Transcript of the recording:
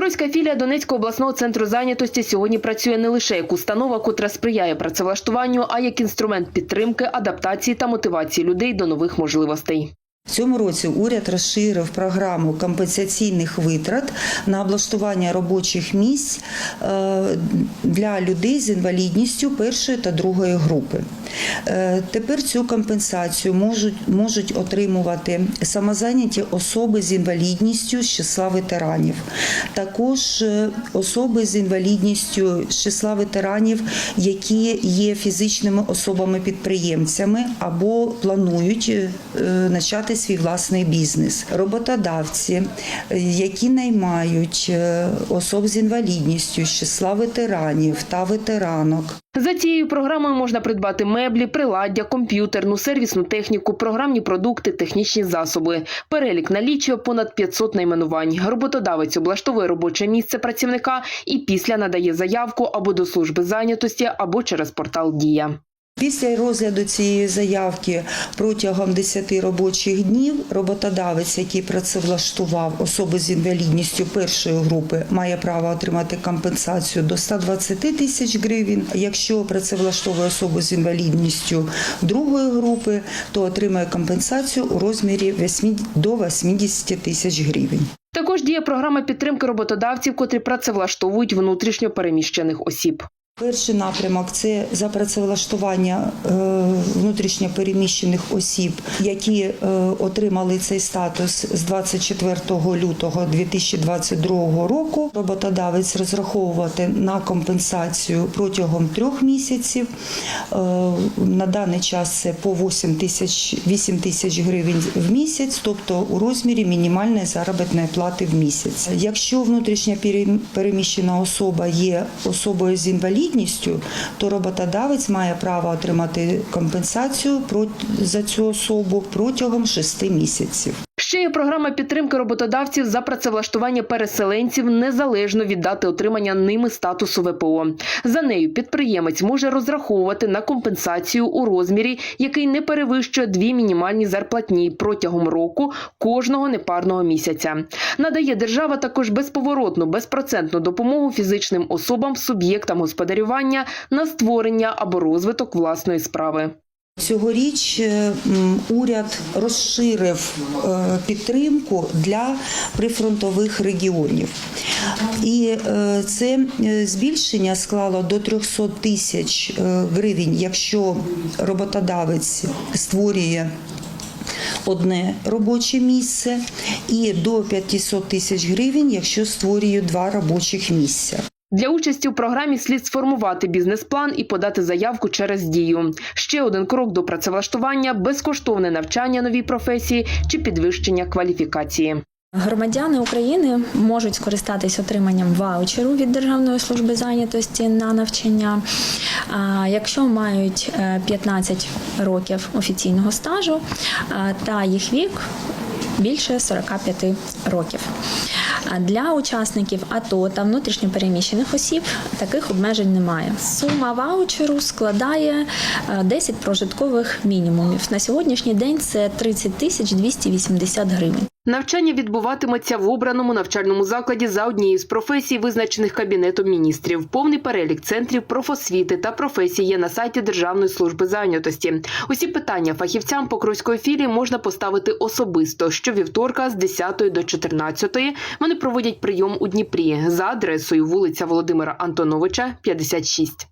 Покровська філія Донецького обласного центру зайнятості сьогодні працює не лише як установа, котра сприяє працевлаштуванню, а як інструмент підтримки, адаптації та мотивації людей до нових можливостей. В цьому році уряд розширив програму компенсаційних витрат на облаштування робочих місць е, для людей з інвалідністю першої та другої групи. Е, Тепер цю компенсацію можуть, можуть отримувати самозайняті особи з інвалідністю з числа ветеранів, також е, особи з інвалідністю з числа ветеранів, які є фізичними особами-підприємцями або планують е, почати свій власний бізнес. Роботодавці, е, які наймають е, особ з інвалідністю з числа ветеранів та ветеранок. За цією програмою можна придбати меблі, приладдя, комп'ютерну, сервісну техніку, програмні продукти, технічні засоби. Перелік налічує понад 500 найменувань. Роботодавець облаштовує робоче місце працівника і після надає заявку або до служби зайнятості, або через портал Дія. Після розгляду цієї заявки протягом 10 робочих днів роботодавець, який працевлаштував особи з інвалідністю першої групи, має право отримати компенсацію до 120 тисяч гривень. Якщо працевлаштовує особу з інвалідністю другої групи, то отримає компенсацію у розмірі 8 до 80 тисяч гривень. Також діє програма підтримки роботодавців, котрі працевлаштовують внутрішньо переміщених осіб. Перший напрямок це за працевлаштування е, внутрішньопереміщених осіб, які е, отримали цей статус з 24 лютого 2022 року. Роботодавець розраховувати на компенсацію протягом трьох місяців. Е, На даний час це по 8 тисяч 8 тисяч гривень в місяць, тобто у розмірі мінімальної заробітної плати в місяць. Якщо внутрішньо пере- переміщена особа є особою з інвалідністю, то роботодавець має право отримати компенсацію за цю особу протягом 6 місяців. Ще є програма підтримки роботодавців за працевлаштування переселенців незалежно від дати отримання ними статусу ВПО. За нею підприємець може розраховувати на компенсацію у розмірі, який не перевищує дві мінімальні зарплатні протягом року кожного непарного місяця. Надає держава також безповоротну безпроцентну допомогу фізичним особам, суб'єктам господарювання на створення або розвиток власної справи. Цьогоріч е, уряд розширив е, підтримку для прифронтових регіонів. І е, це збільшення склало до 300 тисяч гривень, якщо роботодавець створює одне робоче місце, і до 500 тисяч гривень, якщо створює два робочих місця. Для участі у програмі слід сформувати бізнес-план і подати заявку через дію. Ще один крок до працевлаштування безкоштовне навчання новій професії чи підвищення кваліфікації. Громадяни України можуть скористатись отриманням ваучеру від Державної служби зайнятості на навчання, якщо мають е, 15 років офіційного стажу та їх вік більше 45 років. Для учасників АТО та внутрішньопереміщених осіб таких обмежень немає. Сума ваучеру складає е, 10 прожиткових мінімумів. На сьогоднішній день це 30 тисяч 280 гривень. Навчання відбуватиметься в обраному навчальному закладі за однією з професій, визначених Кабінетом міністрів. Повний перелік центрів профосвіти та професій є на сайті Державної служби зайнятості. Усі питання фахівцям Покровської філії можна поставити особисто щовівторка з 10 до 14. Вони проводять прийом у Дніпрі за адресою вулиця Володимира Антоновича, 56.